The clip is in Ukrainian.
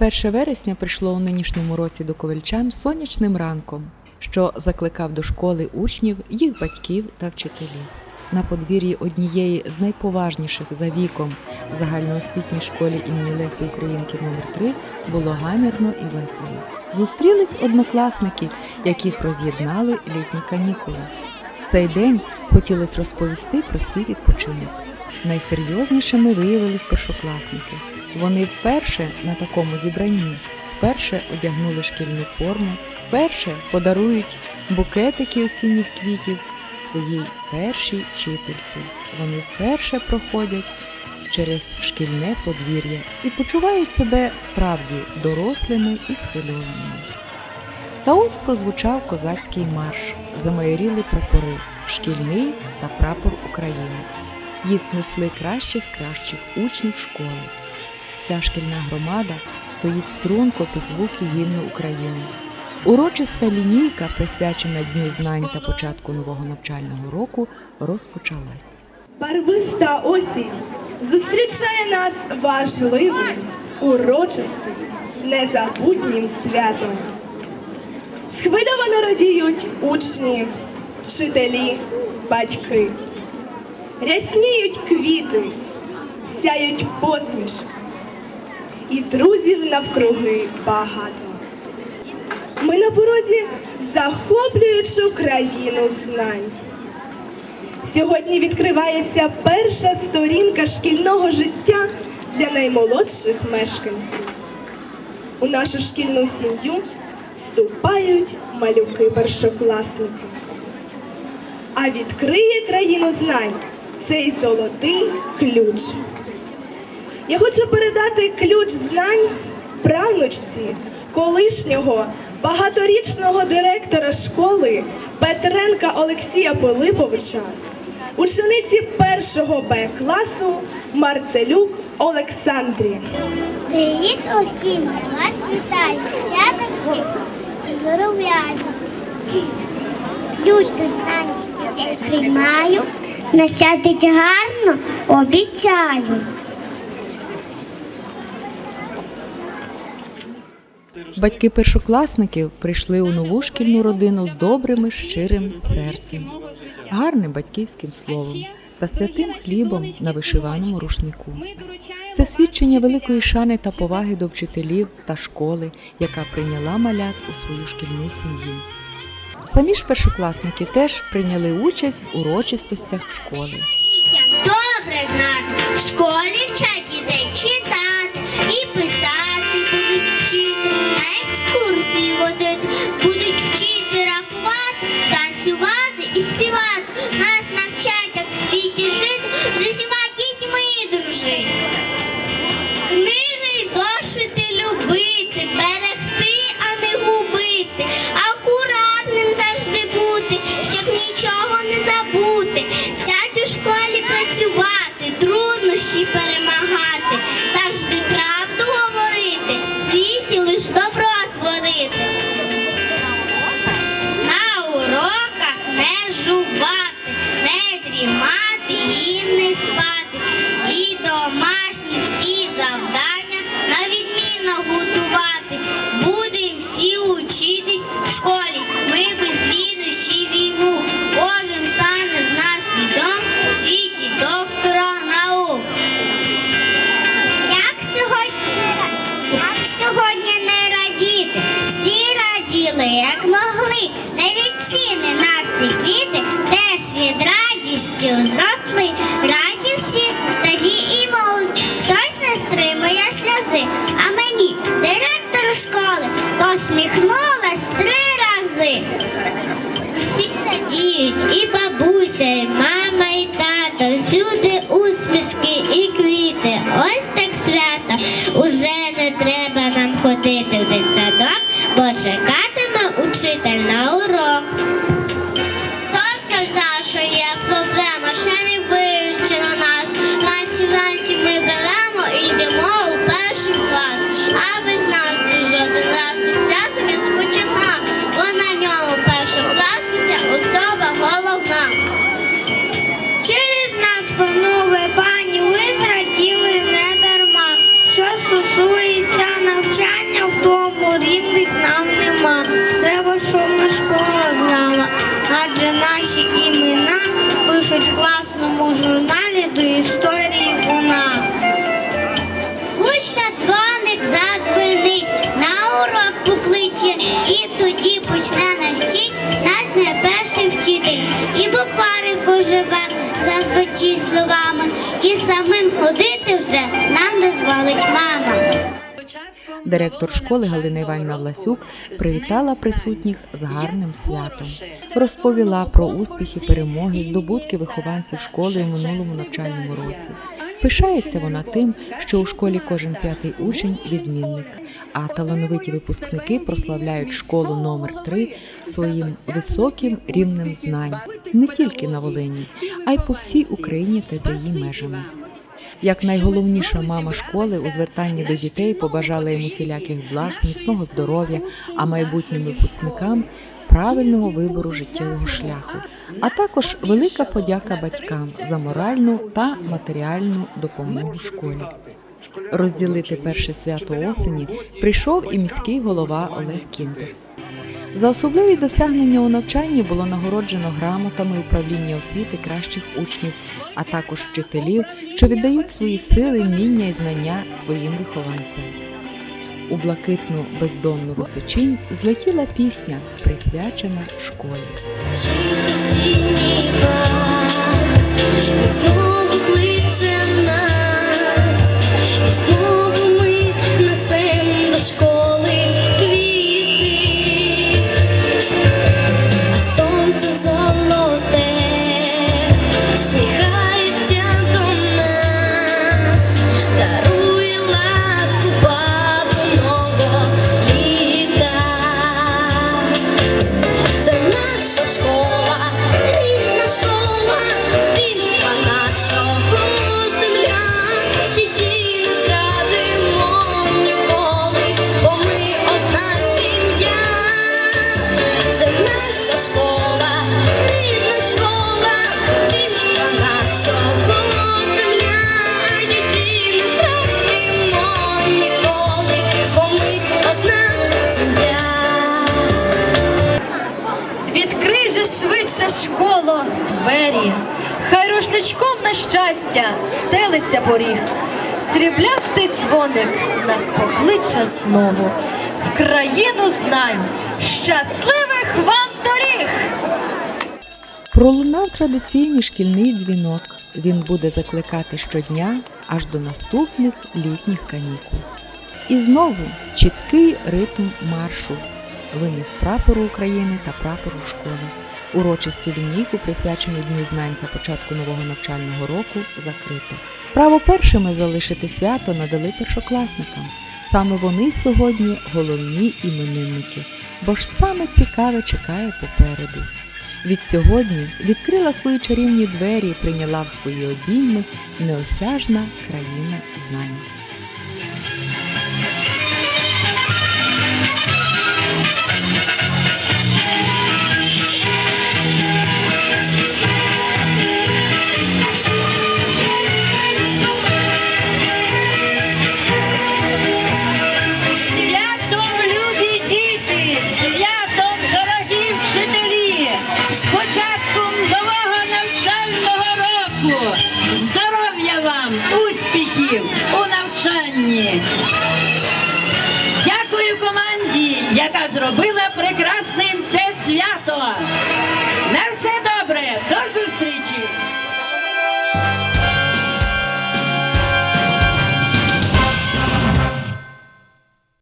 1 вересня прийшло у нинішньому році до ковальчан сонячним ранком, що закликав до школи учнів, їх батьків та вчителів. На подвір'ї однієї з найповажніших за віком загальноосвітній школі імені Лесі Українки номер 3 було гамірно і весело. Зустрілись однокласники, яких роз'єднали літні канікули. В цей день хотілося розповісти про свій відпочинок. Найсерйознішими виявились першокласники. Вони вперше на такому зібранні, вперше одягнули шкільну форму, вперше подарують букетики осінніх квітів своїй першій вчительці. Вони вперше проходять через шкільне подвір'я і почувають себе справді дорослими і схвильованими. Та ось прозвучав козацький марш, замайоріли прапори, шкільний та прапор України. Їх несли кращі з кращих учнів школи. Вся шкільна громада стоїть струнко під звуки гімну України. Урочиста лінійка, присвячена Дню знань та початку нового навчального року, розпочалась. Барвиста осінь зустрічає нас важливим, урочистим, незабутнім святом. Схвильовано радіють учні, вчителі, батьки. Рясніють квіти, сяють посмішки, і друзів навкруги багато. Ми на порозі в захоплюючу країну знань. Сьогодні відкривається перша сторінка шкільного життя для наймолодших мешканців. У нашу шкільну сім'ю вступають малюки-першокласники. А відкриє країну знань цей золотий ключ. Я хочу передати ключ знань правнучці колишнього багаторічного директора школи Петренка Олексія Пилиповича, учениці першого Б класу Марцелюк Олександрі. Привіт усім! Вас вітаю! Я так здоров'яю. Ключ до знань приймаю, нащадить гарно обіцяю. Батьки першокласників прийшли у нову шкільну родину з добрим, щирим серцем, гарним батьківським словом та святим хлібом на вишиваному рушнику. Це свідчення великої шани та поваги до вчителів та школи, яка прийняла малят у свою шкільну сім'ю. Самі ж першокласники теж прийняли участь в урочистостях школи. Добре знати, в школі вчать дітей читати дрімати не спати. І домашні всі завдання на відмінно готувати. Будем всі учитись в школі. Ми без лінощі війму. Кожен стане з нас відом в світі доктора наук. Як сьогодні, як сьогодні не радіти? Всі раділи, як могли. Навіть ціни на всі квіти теж від радістю зросли. Посміхнулась три рази. Всі радіють, і бабуся, і мама, і тато, всюди усмішки і квіти. Ось так свято. Уже не треба нам ходити в дитсадок, бо чекатиме учитель на урок. Зазвичай словами, і самим ходити вже нам дозволить мама. Директор школи Галина Іванівна Власюк привітала присутніх з гарним святом, розповіла про успіхи, перемоги, здобутки вихованців школи у минулому навчальному році. Пишається вона тим, що у школі кожен п'ятий учень відмінник, а талановиті випускники прославляють школу номер 3 своїм високим рівнем знань не тільки на Волині, а й по всій Україні та за її межами. Як найголовніша мама школи у звертанні до дітей побажала їм усіляких благ, міцного здоров'я, а майбутнім випускникам правильного вибору життєвого шляху, а також велика подяка батькам за моральну та матеріальну допомогу школі. Розділити перше свято осені прийшов і міський голова Олег Кіндер. За особливі досягнення у навчанні було нагороджено грамотами управління освіти кращих учнів, а також вчителів, що віддають свої сили, вміння і знання своїм вихованцям. У блакитну бездонну височинь злетіла пісня, присвячена школі. Двері, хай рушничком на щастя стелиться поріг. Сріблястий дзвоник нас покличе знову в країну знань. Щасливих вам доріг! Пролунав традиційний шкільний дзвінок. Він буде закликати щодня аж до наступних літніх канікул. І знову чіткий ритм маршу. Виніс прапору України та прапору школи. Урочисту лінійку, присвячену Дню знань та початку нового навчального року, закрито. Право першими залишити свято надали першокласникам. Саме вони сьогодні головні іменинники, бо ж саме цікаве чекає попереду. Від сьогодні відкрила свої чарівні двері і прийняла в свої обійми неосяжна країна знань. Яка зробила прекрасним це свято. На все добре!